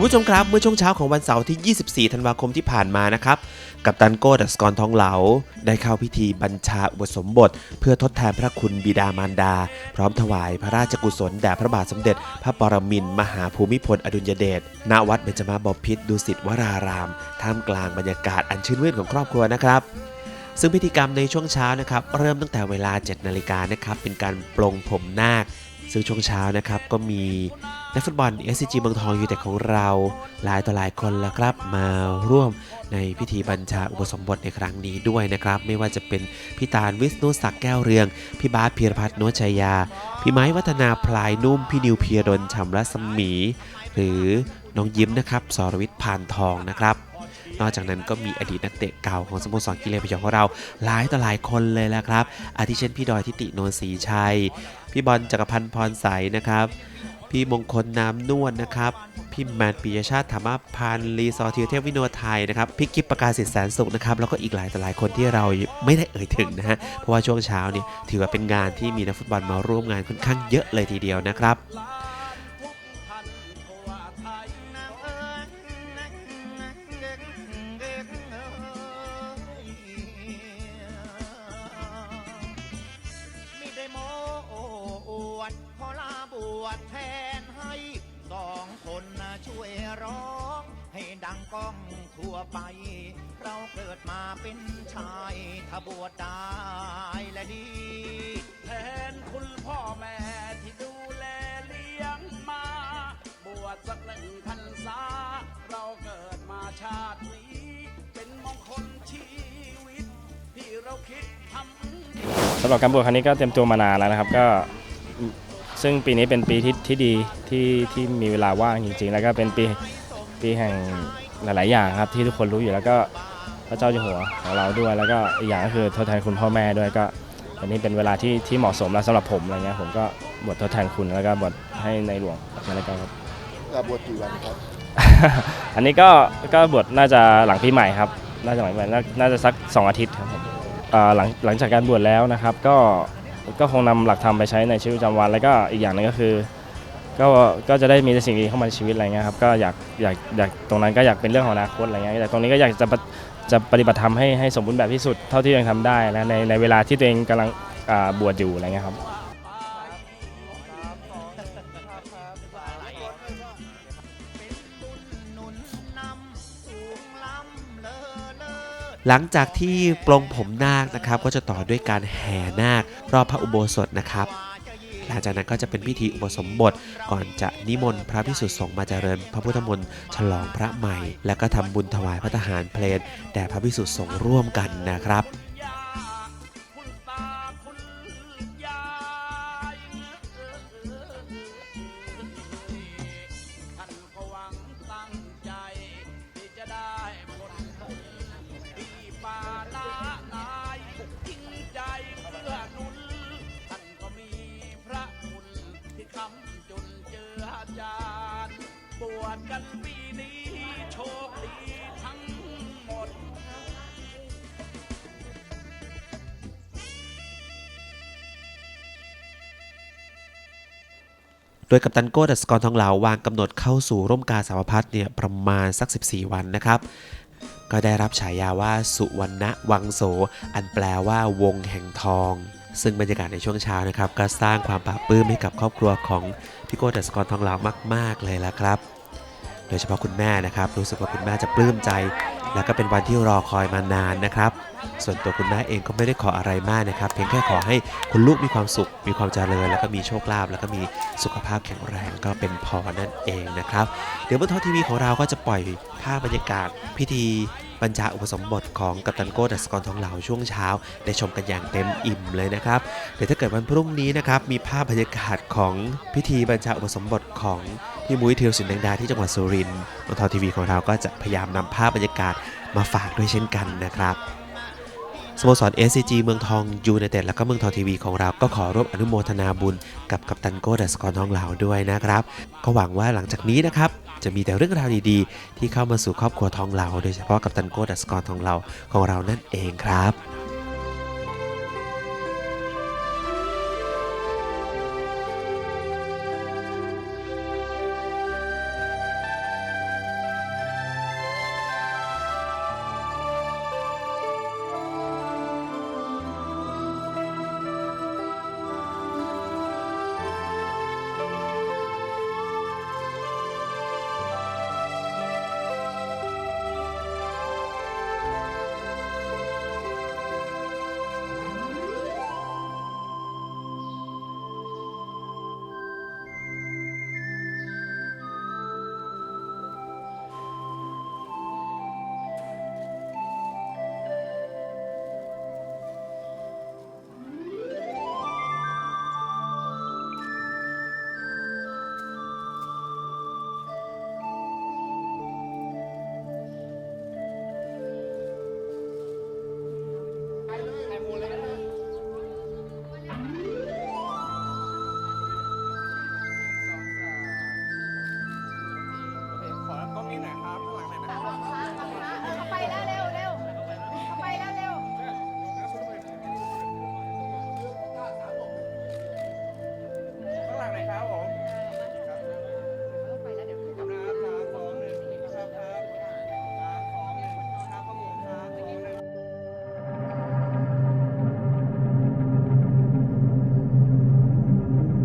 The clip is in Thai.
คุณผู้ชมครับ เมื่อช่วงเช้าของวันเสาร์ที่ 24 ธันวาคมที่ผ่านมานะครับ กัปตันโก้ดัสกรทองเหลา ได้เข้าพิธีบัญชาอุปสมบท เพื่อทดแทนพระคุณบิดามารดา พร้อมถวายพระราชกุศลแด่พระบาทสมเด็จ พระปรมินมหาภูมิพลอดุลยเดชณวัดเบญจมาบพิตรดุสิตวราราม ท่ามกลางบรรยากาศอันชื่นมื่นของครอบครัวนะครับซึ่งพิธีกรรมในช่วงเช้านะครับเริ่มตั้งแต่เวลา 7 นาฬิกานะครับเป็นการปลงผมนาคซึ่งช่วงเช้านะครับก็มี นักฟุตบอล SCG เมืองทองยูไนเต็ดของเราหลายต่อหลายคนแล้วครับมาร่วมในพิธีบัญชาอุปสมบทในครั้งนี้ด้วยนะครับ ไม่ว่าจะเป็นพี่ตาลวิษณุศักดิ์แก้วเรือง พี่บาสพีรพัฒน์โนชชัยยา พี่ไม้วัฒนาพลายนุ่ม พี่นิวเพียรดลชำระสมี หรือน้องยิ้มนะครับสรวิทย์พานทองนะครับนอกจากนั้นก็มีอดีตนักเตะเก่าของสโมสรกีฬาพยองของเราหลายต่อหลายคนเลยละครับ อาทิเช่นพี่ดอยทิติโนนศรีชัย พี่บอลจักรพันธ์พรใสนะครับ พี่มงคลน้ำนวดนะครับพี่แมนปิยชาติธรรมพันธ์รีซอร์ทิวเทพวิโนไทยนะครับพี่กิฟประกาศสิทธิแสนสุขนะครับแล้วก็อีกหลายต่อหลายคนที่เราไม่ได้เอ่ยถึงนะฮะเพราะว่าช่วงเช้าเนี่ยถือว่าเป็นงานที่มีนักฟุตบอลมาร่วมงานค่อนข้างเยอะเลยทีเดียวนะครับ ดังก้องทั่วไป เราเกิดมาเป็นชายถ้าบวชได้และดี แทนคุณพ่อแม่ที่ดูแลเลี้ยงมา บวชสักหนึ่งพรรษา เราเกิดมาชาตินี้ เป็นมงคลชีวิต ที่เราคิดทำสำหรับการบวชครั้งนี้ก็เตรียมตัวมานานแล้วนะครับก็ซึ่งปีนี้เป็นปีที่ที่ดีที่ที่มีเวลาว่างจริงๆ แล้วก็เป็นปีปีแห่ง หลาย ๆ อย่างครับ ที่ทุกคนรู้อยู่แล้วก็พระเจ้าอยู่หัวของเราด้วย แล้วก็อีกอย่างก็คือทดแทนคุณพ่อแม่ด้วยก็อันนี้เป็นเวลาที่ที่เหมาะสมแล้วสำหรับผมอะไรเงี้ยผมก็บวชทดแทนคุณแล้วก็บวชให้ในหลวงในรายการครับจะบวชกี่วันครับ อันนี้ก็ก็บวชน่าจะหลังปีใหม่ครับน่าจะหลังปีใหม่น่าน่าจะสัก 2 อาทิตย์ครับผมอ่าหลังหลังจากการบวชแล้วนะครับ ก็ก็คงนำหลักธรรมไปใช้ในชีวิตประจำวัน แล้วก็อีกอย่างหนึงก็คือ ก็ก็จะได้มีแต่สิ่งดีเข้ามาในชีวิตอะไรเงี้ยครับก็อยากอยากอยากตรงนั้นก็อยากเป็นเรื่องของอนาคตอะไรเงี้ยแต่ตรงนี้ก็อยากจะปฏิจะปฏิบัติธรรมให้ให้สมบูรณ์แบบที่สุดเท่าที่ยังทำได้และในในเวลาที่ตัวเองกำลังอ่าบวชอยู่อะไรเงี้ยครับ หลังจากที่ปลงผมนาคนะครับ ก็จะต่อด้วยการแห่นาครอบพระอุโบสถนะครับ หลังจากนั้นก็จะเป็นพิธีอุปสมบท ก่อนจะนิมนต์พระพิสุทธิ์สงฆ์มาเจริญ พระพุทธมนต์ฉลองพระใหม่ และก็ทำบุญถวายพระทหารเพลนแด่พระพิสุทธิ์สงฆ์ร่วมกันนะครับ กันปีนี้โชคดีทั้งหมด โดยกัปตันโก้ดัสกรทองเหลาวางกำหนดเข้าสู่ร่มกาสาวพัฒน์เนี่ยประมาณสัก 14 วันนะครับ ก็ได้รับฉายาว่าสุวรรณวังโส อันแปลว่าวงแห่งทองซึ่งบรรยากาศในช่วงเช้านะครับ ก็สร้างความปลาบปลื้มให้กับครอบครัวของพี่โก้ดัสกรทองเหลามาก ๆ เลยละครับ โดยเฉพาะคุณแม่นะครับ รู้สึกว่าคุณแม่จะปลื้มใจ และก็เป็นวันที่รอคอยมานานนะครับ ส่วนตัวคุณแม่เองก็ไม่ได้ขออะไรมากนะครับ เพียงแค่ขอให้คุณลูกมีความสุข มีความเจริญ แล้วก็มีโชคลาภแล้วก็มีสุขภาพแข็งแรงก็เป็นพอนั่นเองนะครับ เดี๋ยวบนทอทีวีของเราก็จะปล่อยภาพบรรยากาศ พิธีบรรจาอุปสมบทของกัปตันโก้ดัสกรทองเหลาช่วงเช้า ได้ชมกันอย่างเต็มอิ่มเลยนะครับเดี๋ยวถ้าเกิดวันพรุ่งนี้นะครับมีภาพบรรยากาศของพิธีบรรจาอุปสมบทของ พี่มุ้ยเทียวสินแดงดาที่จังหวัดสุรินทร์บนทอทีวีของเราก็จะพยายามนำภาพบรรยากาศมาฝากด้วยเช่นกันนะครับสโมสร SCG เมืองทองยูไนเต็ดและก็เมืองทองทีวีของเรา ก็ขอร่วมอนุโมทนาบุญกับกัปตันโก้ดัสกรทองเหลาด้วยนะครับ ก็หวังว่าหลังจากนี้นะครับ จะมีแต่เรื่องราวดีๆ ที่เข้ามาสู่ครอบครัวทองเหลาโดยเฉพาะกัปตันโก้ดัสกรทองเหลาของเรานั่นเองครับ เลย